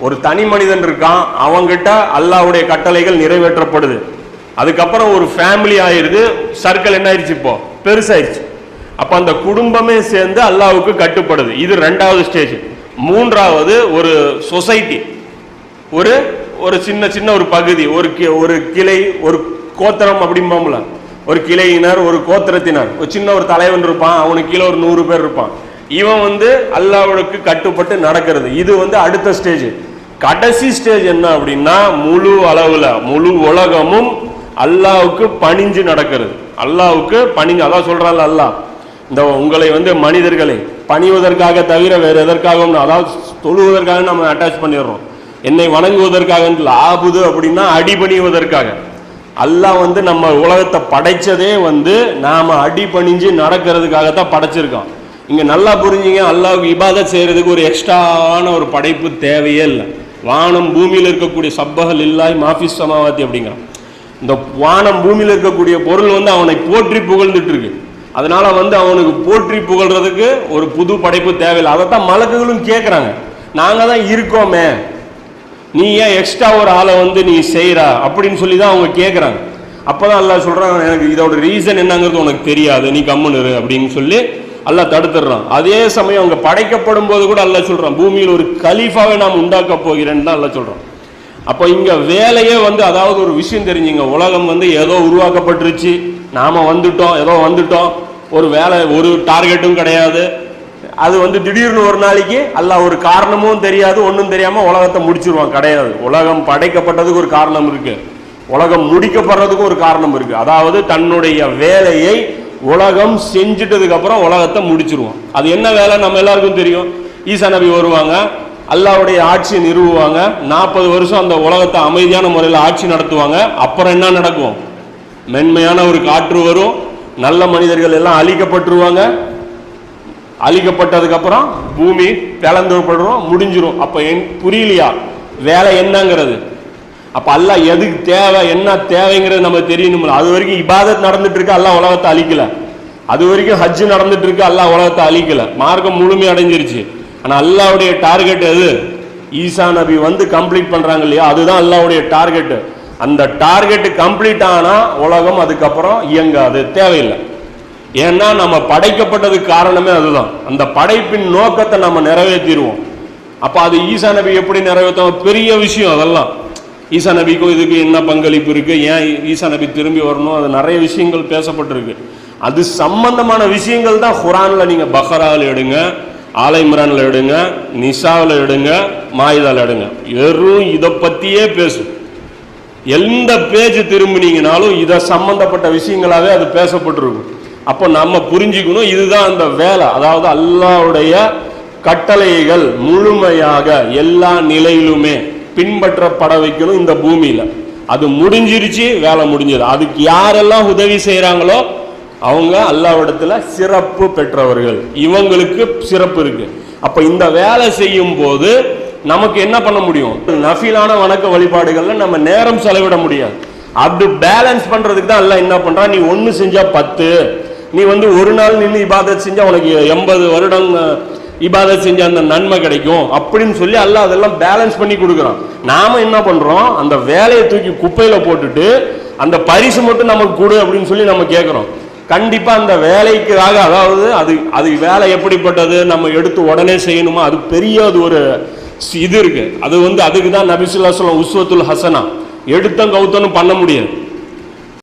ஒரு தனி மனிதன் இருக்கான் அவங்கிட்ட அல்லாஹ்வுடைய கட்டளைகள் நிறைவேற்றப்படுது. அதுக்கப்புறம் ஒரு ஃபேமிலி ஆயிருது சர்க்கிள் என்ன ஆயிடுச்சு இப்போ? பெருசாயிருச்சு அப்ப அந்த குடும்பமே சேர்ந்து அல்லாவுக்கு கட்டுப்படுது. இது ரெண்டாவது ஸ்டேஜ் மூன்றாவது ஒரு சொசைட்டி ஒரு ஒரு சின்ன சின்ன ஒரு பகுதி. ஒரு கி- ஒரு கிளை ஒரு கோத்திரம் அப்படிம்போம்ல. ஒரு கிளையினர் ஒரு கோத்திரத்தினர். ஒரு சின்ன ஒரு தலைவன் இருப்பான் அவனுக்கு கீழே ஒரு நூறு பேர் இருப்பான். இவன் வந்து அல்லாஹ்வுக்கு கட்டுப்பட்டு நடக்கிறது. இது வந்து அடுத்த ஸ்டேஜ் கடைசி ஸ்டேஜ் என்ன அப்படின்னா முழு அளவுல முழு உலகமும் அல்லாவுக்கு பணிஞ்சு நடக்கிறது. அல்லாவுக்கு பணிஞ்சு அதான் சொல்றான்ல அல்லாஹ். இந்த உங்களை வந்து மனிதர்களை பணிவதற்காக தவிர வேற எதற்காகவும் அதாவது தொழுவதற்காக நம்ம அட்டாச் பண்ணிடுறோம். என்னை வணங்குவதற்காக ஆபுது அப்படின்னா அடிபணிவதற்காக. அல்லாஹ் வந்து நம்ம உலகத்தை படைச்சதே வந்து நாம அடிபணிஞ்சு நடக்கிறதுக்காகத்தான் படைச்சிருக்கோம் இங்க நல்லா புரிஞ்சுங்க அல்லாவுக்கு இபாதத் செய்யறதுக்கு ஒரு எக்ஸ்ட்ராவான ஒரு படைப்பு தேவையே இல்லை. வானம் பூமியில் இருக்கக்கூடிய சப்பகல் இல்லாய் மாஃபிஸ் சமாவாத்தி அப்படிங்கிறான். இந்த வானம் பூமியில் இருக்கக்கூடிய பொருள் வந்து அவனை போற்றி புகழ்ந்துட்டு இருக்கு அதனால வந்து அவனுக்கு போற்றி புகழ்றதுக்கு ஒரு புது படைப்பு தேவையில்லை. அதைத்தான் மலக்குகளும் கேட்குறாங்க நாங்கள் தான் இருக்கோமே. நீ ஏன் எக்ஸ்ட்ரா ஒரு ஆளை வந்து நீ செய்கிறா அப்படின்னு சொல்லி தான் அவங்க கேட்குறாங்க அப்போ தான் எல்லாம் சொல்கிறாங்க எனக்கு இதோட ரீசன் என்னங்கிறது உனக்கு தெரியாது. நீ கம்முன்னு அப்படின்னு சொல்லி அல்ல தடுத்துடுறான். அதே சமயம் அவங்க படைக்கப்படும் போது கூட அல்ல சொல்றான் பூமியில் ஒரு கலீஃபாவை நாம் உண்டாக்க போகிறேன்னு தான் அல்ல சொல்றான். அப்போ இங்க வேலையே வந்து அதாவது ஒரு விஷயம் தெரிஞ்சுங்க உலகம் வந்து ஏதோ உருவாக்கப்பட்டுருச்சு. நாம வந்துட்டோம் ஏதோ வந்துட்டோம். ஒரு வேலை ஒரு டார்கெட்டும் கிடையாது. அது வந்து திடீர்னு ஒரு நாளைக்கு அல்ல ஒரு காரணமும் தெரியாது ஒன்றும் தெரியாம உலகத்தை முடிச்சிருவான். கிடையாது. உலகம் படைக்கப்பட்டதுக்கு ஒரு காரணம் இருக்கு. உலகம் முடிக்கப்படுறதுக்கு ஒரு காரணம் இருக்கு. அதாவது தன்னுடைய வேலையை உலகம் செஞ்சிட்டதுக்கு அப்புறம் உலகத்தை முடிச்சிருவோம். அது என்ன வேலை? நம்ம எல்லாருக்கும் தெரியும். ஈசா நபி வருவாங்க. அல்லாவுடைய ஆட்சி நிறுவுவாங்க. நாற்பது வருஷம் அந்த உலகத்தை அமைதியான முறையில் ஆட்சி நடத்துவாங்க. அப்புறம் என்ன நடக்கும்? மென்மையான ஒரு காற்று வரும். நல்ல மனிதர்கள் எல்லாம் அழிக்கப்பட்டுருவாங்க. அழிக்கப்பட்டதுக்கப்புறம் பூமி பூமி பிளந்துப்படுறோம் முடிஞ்சிரும். அப்போ என் புரியலையா? வேலை என்னங்கிறது? அப்ப அல்லாஹ் எதுக்கு தேவை என்ன தேவைங்கிறது நம்ம தெரியணும்ல. அது வரைக்கும் இபாதத் நடந்துட்டு இருக்கு அல்லாஹ் உலகத்தை அழிக்கல. அது வரைக்கும் ஹஜ் நடந்துட்டு இருக்கு அல்லாஹ் உலகத்தை அழிக்கல. மார்க்கம் முழுமை அடைஞ்சிருச்சு. ஆனா அல்லாவுடைய டார்கெட் எது? ஈசா நபி வந்து கம்ப்ளீட் பண்றாங்க இல்லையா? அதுதான் அல்லாவுடைய டார்கெட் அந்த டார்கெட் கம்ப்ளீட் ஆனா உலகம் அதுக்கப்புறம் இயங்காது தேவையில்லை. ஏன்னா நம்ம படைக்கப்பட்டதுக்கு காரணமே அதுதான். அந்த படைப்பின் நோக்கத்தை நம்ம நிறைவேற்றிடுவோம். அப்ப அது ஈசா நபி எப்படி நிறைவேற்றோம் பெரிய விஷயம் அதெல்லாம். ஈசா நபிக்கும் இதுக்கு என்ன பங்களிப்பு இருக்கு? ஏன் ஈசா நபி திரும்பி வரணும்? அது நிறைய விஷயங்கள் பேசப்பட்டிருக்கு. அது சம்பந்தமான விஷயங்கள் தான் குரானில் நீங்க பஹராவில் எடுங்க ஆலைமரானில் எடுங்க நிசாவில் எடுங்க மாயுதால எடுங்க. வெறும் இதை பத்தியே பேசும் எந்த பேஜ் திரும்பினீங்கனாலும் இதை சம்பந்தப்பட்ட விஷயங்களாவே அது பேசப்பட்டிருக்கும். அப்போ நம்ம புரிஞ்சுக்கணும் இதுதான் அந்த வேலை. அதாவது அல்லாவுடைய கட்டளைகள் முழுமையாக எல்லா நிலையிலுமே. பின்பற்றப்பட வைக்கணும் இந்த பூமியில. அது முடிஞ்சிருச்சு வேலை முடிஞ்சது. அதுக்கு யாரெல்லாம் உதவி செய்கிறாங்களோ அவங்க அல்லாவிடத்துல சிறப்பு பெற்றவர்கள். இவங்களுக்கு சிறப்பு இருக்கு. அப்ப இந்த வேலை செய்யும் போது நமக்கு என்ன பண்ண முடியும்? நஃபிலான வணக்க வழிபாடுகள்ல நம்ம நேரம் செலவிட முடியாது. அது பேலன்ஸ் பண்றதுக்கு தான் எல்லாம் என்ன பண்றான் நீ ஒன்னு செஞ்சா பத்து. நீ வந்து ஒரு நாள் நின்று இபாதத் செஞ்சா உனக்கு எண்பது வருடம் இபாதத் செஞ்ச அந்த நன்மை கிடைக்கும் அப்படின்னு சொல்லி அல்லாஹ் அதெல்லாம் பேலன்ஸ் பண்ணி கொடுக்குறான். நாம என்ன பண்றோம்? அந்த வேலையை தூக்கி குப்பையில போட்டுட்டு அந்த பரிசு மட்டும் நமக்கு கொடு அப்படின்னு சொல்லி நம்ம கேட்குறோம் கண்டிப்பா அந்த வேலைக்காக அதாவது அது அது வேலை எப்படிப்பட்டது? நம்ம எடுத்து உடனே செய்யணுமா? அது பெரிய அது ஒரு இது இருக்கு. அது வந்து அதுக்கு தான் நபிசுல்லா சொல்லம் உஸ்வத்துல் ஹசனா எடுத்தம் கவுத்தனும் பண்ண முடியாது.